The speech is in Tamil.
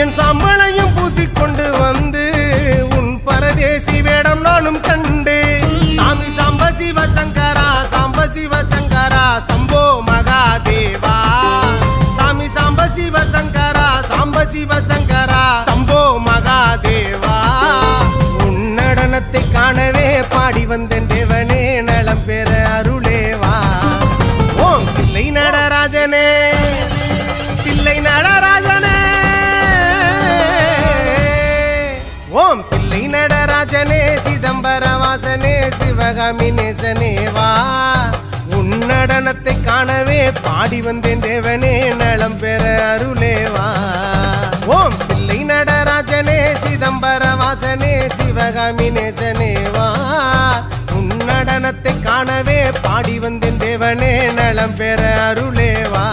என் சம்பளையும் பூசிக்கொண்டு வந்து உன் பரதேசி வேடம் நானும் கண்டு சாமி சாம்ப சிவசங்கரா சாம்ப சிவசங்கரா சம்போ மகாதேவா. சாமி சாம்ப சிவசங்கரா சாம்ப சிவசங்கரா சம்போ மகாதேவா. உன் நடனத்தை காணவே பாடி வந்தேன் தேவனே நலம் பெற அருளேவா. ஓம் பிள்ளை நடராஜனே. ஓம் பிள்ளை நடராஜனே சிதம்பரவாசனே சிவகாமி நேசனே வா. உன் நடனத்தை காணவே பாடி வந்தேன் தேவனே நலம் பெற அருளேவா ஓம் பிள்ளை நடராஜனே சிதம்பரவாசனே சிவகாமி நேசனே வா. உன் நடனத்தை காணவே பாடி வந்தேன் தேவனே நலம் பெற அருளேவா